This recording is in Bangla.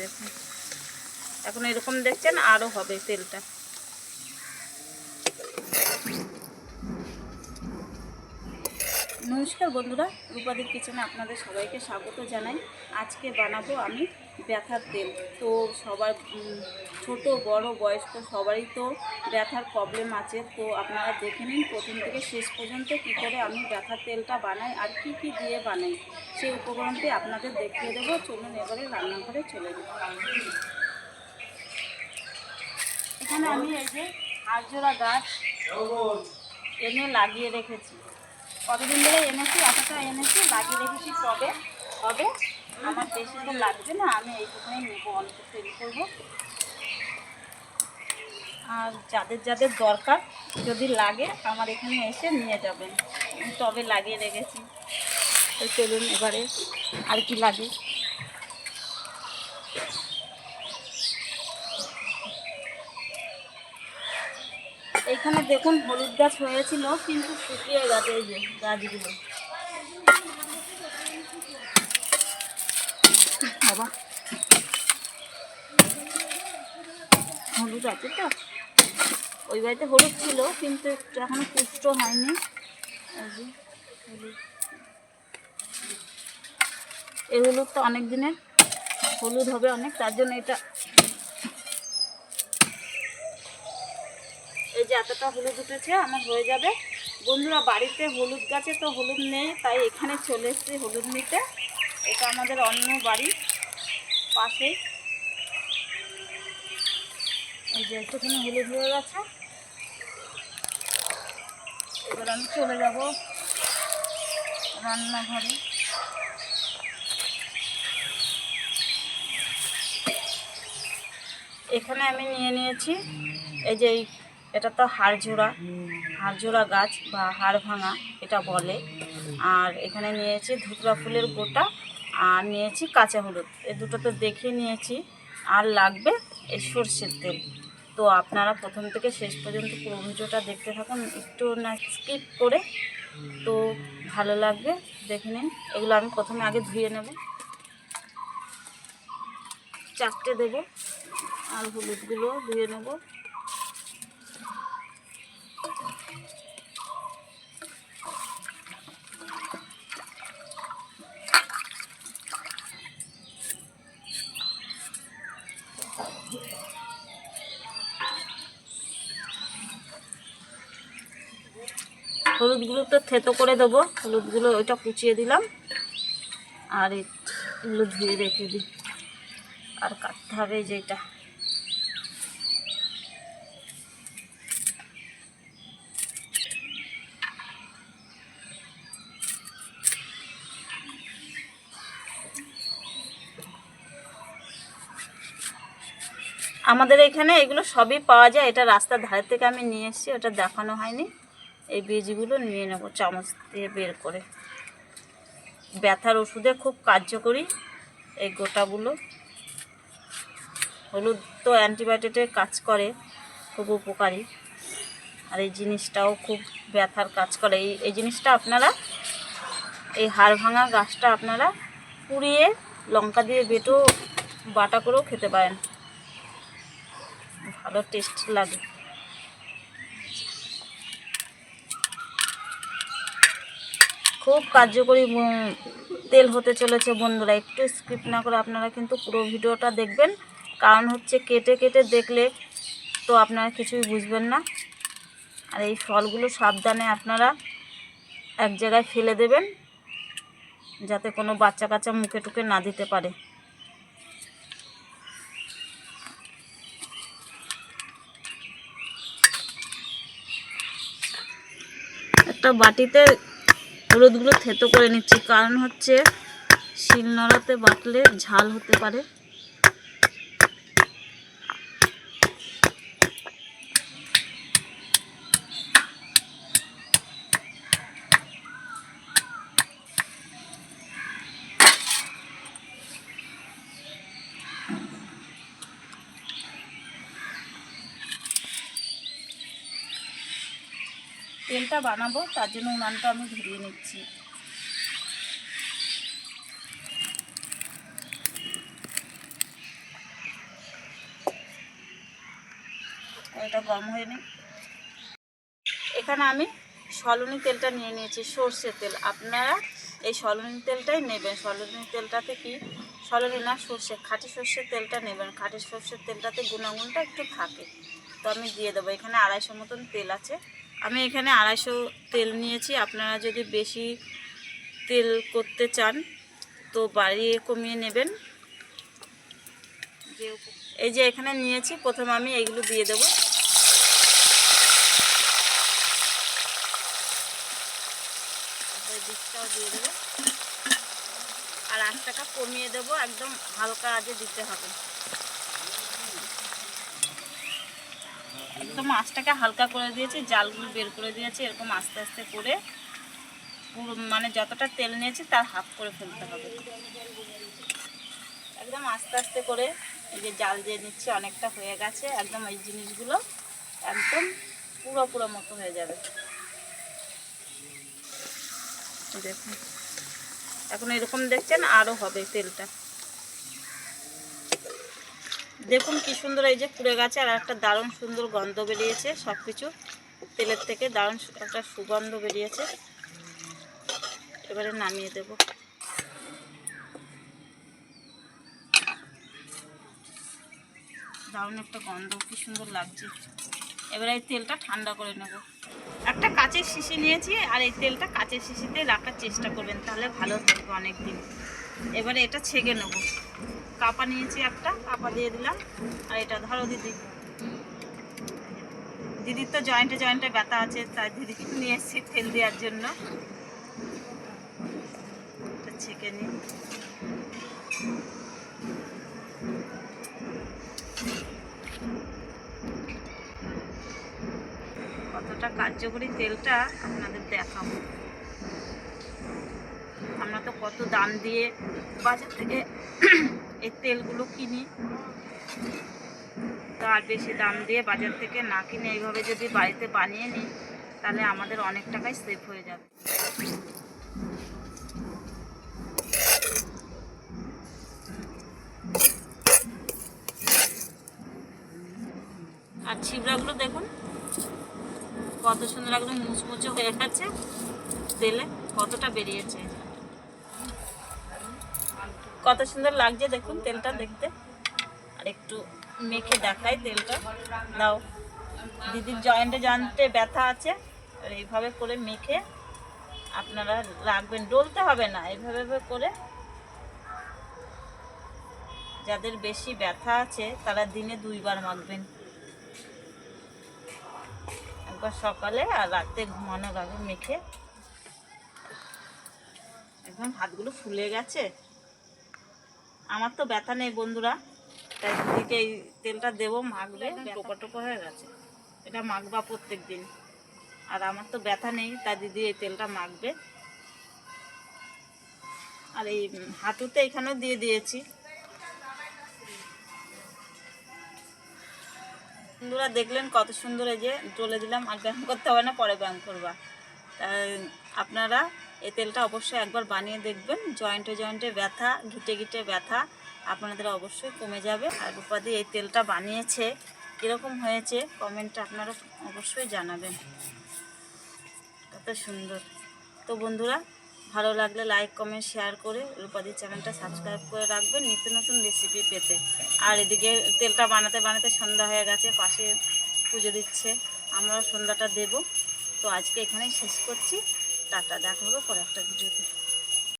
দেখুন। এখন এরকম দেখছেন আরও হবে তেলটা। নমস্কার বন্ধুরা, রূপাদির কিচেনে আপনাদের সবাইকে স্বাগত জানাই। আজকে বানাবো আমি ব্যথার তেল। তো সবার ছোট, বড়, বয়স্ক সবারই তো ব্যথার প্রবলেম আছে। তো আপনারা দেখে নিন প্রথম থেকে শেষ পর্যন্ত কী করে আমি ব্যথার তেলটা বানাই আর কি কি দিয়ে বানাই। সেই উপকরণটি আপনাদের দেখিয়ে দেবো। চলুন এবারে রান্নাঘরে চলে যাই। এখানে আমি এই যে আজোড়া গাছ এনে লাগিয়ে রেখেছি। কতদিন ধরে এনেছি এতটা এনেছি লাগিয়ে রেখেছি কবে হবে, আমার বেশি তো লাগবে না, আমি এইটুকুনি নেব অল্প তৈরি করব। আর যাদের যাদের দরকার যদি লাগে, আমার এখানে এসে নিয়ে যাবেন। তবে লাগিয়ে রেখেছি। তো চলুন এবারে আর কি লাগে। এখানে দেখুন হলুদ গাছ হয়েছিল, কিন্তু শুকিয়ে গেছে এই যে গাছগুলো। বাবা। হলুদ আছে তো? ওই বাড়িতে হলুদ ছিল, কিন্তু একটু এখনও পুষ্ট হয়নি। এই হলুদ। তো অনেক দিনের, হলুদ হবে অনেক, তার জন্য এটা এই যে এতটা হলুদ উঠেছে, আমার হয়ে যাবে। বন্ধুরা, বাড়িতে হলুদ গাছে তো হলুদ নেই, তাই এখানে চলে এসেছি হলুদ নিতে। এটা আমাদের অন্য বাড়ি, পাশে। এই যে একটুখানি হলুদ হয়ে গেছে। এবার আমি চলে যাব রান্নাঘরে। এখানে আমি নিয়ে নিয়েছি, এই যে এটা তো হাড়জোড়া হাড়জোড়া গাছ বা হাড় ভাঙা, এটা বলে। আর এখানে নিয়েছি ধুতরা ফুলের গোটা, আর নিয়েছি কাঁচা হলুদ। এই দুটো তো দেখে নিয়েছি। আর লাগবে এই সর্ষের তেল। তো আপনারা প্রথম থেকে শেষ পর্যন্ত পুরো ভিডিওটা দেখতে থাকুন, একটু না স্কিপ করে। তো ভালো লাগবে, দেখে নিন। এগুলো আমি প্রথমে আগে ধুয়ে নেব। চারটে দেবো। আর হলুদগুলো ধুয়ে নেব। হলুদগুলো তো থেতো করে দেবো। হলুদগুলো ওইটা কুচিয়ে দিলাম। আর এগুলো ধুয়ে রেখে দিই। আর কাটতে হবে এই আমাদের এখানে এগুলো সবই পাওয়া যায়। এটা রাস্তার ধারে থেকে আমি নিয়ে এসেছি, ওটা দেখানো হয়নি। এই বীজগুলো নিয়ে নেব চামচ দিয়ে বের করে। ব্যথার ওষুধে খুব কার্যকরী এই গোটাগুলো। হলুদ তো অ্যান্টিবায়োটিকের কাজ করে, খুব উপকারী। আর এই জিনিসটাও খুব ব্যথার কাজ করে। এই এই জিনিসটা আপনারা, এই হাড় ভাঙা গাছটা আপনারা পুড়িয়ে লঙ্কা দিয়ে বেটো বাটা করেও খেতে পারেন। ভালো টেস্ট লাগে। খুব কার্যকরী তেল হতে চলেছে বন্ধুরা, একটু স্কিপ না করে আপনারা কিন্তু পুরো ভিডিওটা দেখবেন। কারণ হচ্ছে কেটে কেটে দেখলে তো আপনারা কিছুই বুঝবেন না। আর এই ফলগুলো সাবধানে আপনারা এক জায়গায় ফেলে দেবেন, যাতে কোনো বাচ্চা কাচ্চা মুখে টুকে না দিতে পারে। একটা বাটিতে হলুদগুলো থেতো করে নিচ্ছি। কারণ হচ্ছে শিলনোড়াতে বাটলে ঝাল হতে পারে। তেলটা বানাবো, তার জন্য উনানটা আমি ধরিয়ে নিচ্ছি। এটা গরম হয়ে এখানে আমি সলনি তেলটা নিয়ে নিয়েছি, সর্ষে তেল। আপনারা এই সলনি তেলটাই নেবেন। সলনি তেলটাতে কি? সলনি না, সর্ষে, খাঁটি সর্ষের তেলটা নেবেন। খাঁটি সর্ষের তেলটাতে গুণাগুণটা একটু থাকে। তো আমি দিয়ে দেবো। এখানে আড়াইশো মতন তেল আছে। আমি এখানে আড়াইশো তেল নিয়েছি। আপনারা যদি বেশি তেল করতে চান, তো বাড়িয়ে কমিয়ে নেবেন। এই যে এখানে নিয়েছি, প্রথমে আমি এইগুলো দিয়ে দেবো। বীজটাও দিয়ে দেবো। আর আঁচটাকা কমিয়ে দেবো, একদম হালকা আজে দিতে হবে। একদম আঁচটাকে হালকা করে দিয়েছি, জালগুলো বের করে দিয়েছি, এরকম আস্তে আস্তে করে পুরো মানে যতটা তেল নিয়েছি তার হাফ করে ফেলতে হবে। একদম আস্তে আস্তে করে এই যে জাল দিয়ে নিচ্ছি, অনেকটা হয়ে গেছে, একদম এই জিনিসগুলো একদম পুরো পুরো মতো হয়ে যাবে। দেখুন, এখন এরকম দেখছেন আরও হবে তেলটা। দেখুন কি সুন্দর এই যে পুড়ে গেছে, আর একটা দারুণ সুন্দর গন্ধ বেরিয়েছে সব কিছু তেলের থেকে দারুণ একটা সুগন্ধ বেরিয়েছে। এবারে নামিয়ে দেব। দারুণ একটা গন্ধ, কি সুন্দর লাগছে। এবারে এই তেলটা ঠান্ডা করে নেব। একটা কাচের শিশি নিয়েছি, আর এই তেলটা কাচের শিশিতে রাখার চেষ্টা করবেন, তাহলে ভালো থাকবে অনেক দিন এবারে এটা ছেঁকে নেব। কাপা নিয়েছি একটা, কাপা দিয়ে দিলাম। আর এটা ধরো দিদি। দিদির তো জয়েন্টে জয়েন্টে ব্যথা আছে, তাই দিদিকে নিয়ে এসেছি তেল দেওয়ার জন্য। ছেঁকে নিই। কতটা কার্যকরী তেলটা আপনাদের দেখাবো। আমরা তো কত দাম দিয়ে বাজার থেকে এই তেলগুলো কিনি। তার বেশি দাম দিয়ে বাজার থেকে না কিনে এইভাবে যদি বাড়িতে বানিয়ে নিই, তাহলে আমাদের অনেক টাকাই সেভ হয়ে যাবে। আর ছিবড়াগুলো দেখুন, কত সুন্দর একদম মুচমুচে হয়ে গেছে। তেলে কতটা বেরিয়েছে। কত সুন্দর লাগছে দেখুন তেলটা দেখতে। আর একটু মেখে দেখাই তেলটা। দাও। দিদির জয়েন্টে জয়েন্টে ব্যথা আছে। আর এইভাবে করে মেখে আপনারা রাখবেন। ডলতে হবে না, এইভাবে করে। যাদের বেশি ব্যথা আছে, তারা দিনে দুইবার মাখবেন। একবার সকালে আর রাতে ঘুমানোর আগে মেখে। একদম হাতগুলো ফুলে গেছে। আমার তো ব্যথা নেই বন্ধুরা। তাই দিদিকে এই তেলটা দেবো মাখবে টোকা টোকা হয়ে গেছে। এটা মাখবা প্রত্যেক দিন আর আমার তো ব্যথা নেই তাই দিদি এই তেলটা মাখবে। আর এই হাঁটুতে এখানেও দিয়ে দিয়েছি। বন্ধুরা দেখলেন কত সুন্দর এই যে ডলে দিলাম। আর ব্যায়াম করতে হবে না পরে ব্যায়াম করবা। তাই আপনারা এই তেলটা অবশ্যই একবার বানিয়ে দেখবেন। জয়েন্টে জয়েন্টে ব্যথা, ঘিটে ঘিটে ব্যথা আপনাদের অবশ্যই কমে যাবে। আর রূপাদি এই তেলটা বানিয়েছে, কীরকম হয়েছে কমেন্টে আপনারা অবশ্যই জানাবেন। কত সুন্দর। তো বন্ধুরা, ভালো লাগলে লাইক কমেন্ট শেয়ার করে রূপাদি চ্যানেলটা সাবস্ক্রাইব করে রাখবেন নিত্য নতুন রেসিপি পেতে। আর এদিকে তেলটা বানাতে বানাতে সন্ধ্যা হয়ে গেছে, পাশে পুজো দিচ্ছে, আমরাও সন্ধ্যাটা দেব। তো আজকে এখানেই শেষ করছি। টাটা দেখা হবে পরে একটা ভিডিওতে।